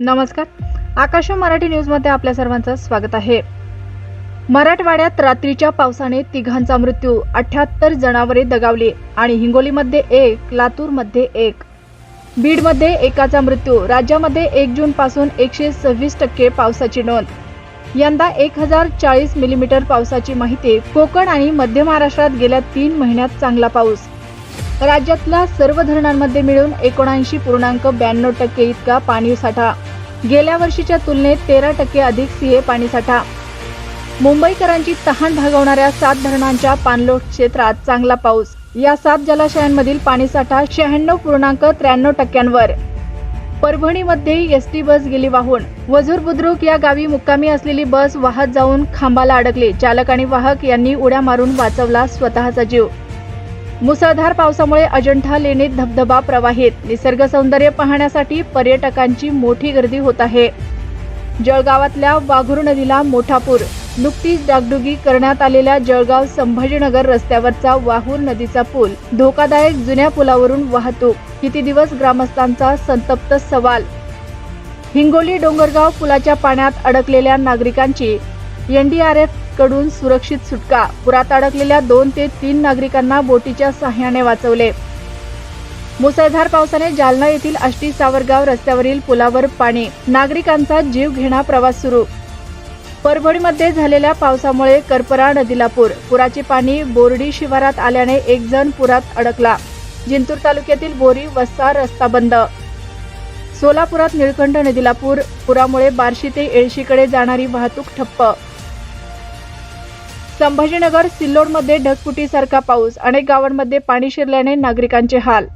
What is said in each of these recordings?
नमस्कार. आकाश मराठी न्यूजमध्ये आपल्या सर्वांचं स्वागत आहे. मराठवाड्यात रात्रीच्या पावसाने तिघांचा मृत्यू अठ्याहत्तर जनावरे दगावली आणि हिंगोलीमध्ये एक लातूरमध्ये एक. बीडमध्ये एकाचा मृत्यू राज्यामध्ये एक जून पासून एकशे सव्वीस टक्के पावसाची नोंद. यंदा एक हजार चाळीस मिलीमीटर पावसाची माहिती कोकण आणि मध्य महाराष्ट्रात गेल्या तीन महिन्यात चांगला पाऊस. राज्यातल्या सर्व धरणांमध्ये मिळून एकोणऐंशी पूर्णांक ब्याण्णव टक्के इतका पाणीसाठा. गेल्या वर्षीच्या तुलनेत तेरा टक्के अधिक सीए पाणीसाठा. मुंबईकरांची तहान भागवणाऱ्या सात धरणांच्या पाणलोट क्षेत्रात चांगला पाऊस. या सात जलाशयांमधील पाणीसाठा शहाण्णव पूर्णांक त्र्याण्णव टक्क्यांवर. परभणीमध्ये एसटी बस गेली वाहून. वझूर बुद्रुक या गावी मुक्कामी असलेली बस वाहत जाऊन खांबाला अडकली. चालक आणि वाहक यांनी उड्या मारून वाचवला स्वतःचा जीव. मुसळधार पावसामुळे अजंठा लेणीत धबधबा प्रवाहित. निसर्ग सौंदर्य पाहण्यासाठी पर्यटकांची मोठी गर्दी होत आहे. जळगावातल्या वाघूर नदीला मोठा पूर नुकतीच डागडुगी करण्यात आलेल्या जळगाव संभाजीनगर रस्त्यावरचा वाहूर नदीचा पूल. धोकादायक जुन्या पुलावरून वाहतूक. किती दिवस ग्रामस्थांचा संतप्त सवाल? हिंगोली डोंगरगाव पुलाच्या पाण्यात अडकलेल्या नागरिकांची एनडीआरएफकडून सुरक्षित सुटका. पुरात अडकलेल्या दोन ते तीन नागरिकांना बोटीच्या सहाय्याने वाचवले. मुसळधार पावसाने जालना येथील आष्टी सावरगाव रस्त्यावरील पुलावर पाणी. नागरिकांचा जीव घेणा प्रवास सुरू. परभणीमध्ये झालेल्या पावसामुळे करपरा नदीला पूर पुराचे पाणी बोर्डी शिवारात आल्याने एक जण पुरात अडकला. जिंतूर तालुक्यातील बोरी वस्सा रस्ता बंद. सोलापुरात निळकंठ नदीला पूर पुरामुळे बार्शी ते एळशीकडे जाणारी वाहतूक ठप्प. संभाजीनगर सिल्लोडमध्ये ढगफुटीसारखा पाऊस. अनेक गावांमध्ये पाणी शिरल्याने नागरिकांचे हाल.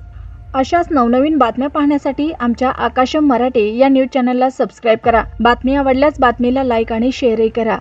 अशाच नवनवीन बातम्या पाहण्यासाठी आमच्या आकाशम मराठी या न्यूज चॅनलला सबस्क्राईब करा. बातमी आवडल्यास बातमीला लाईक आणि शेअरही करा.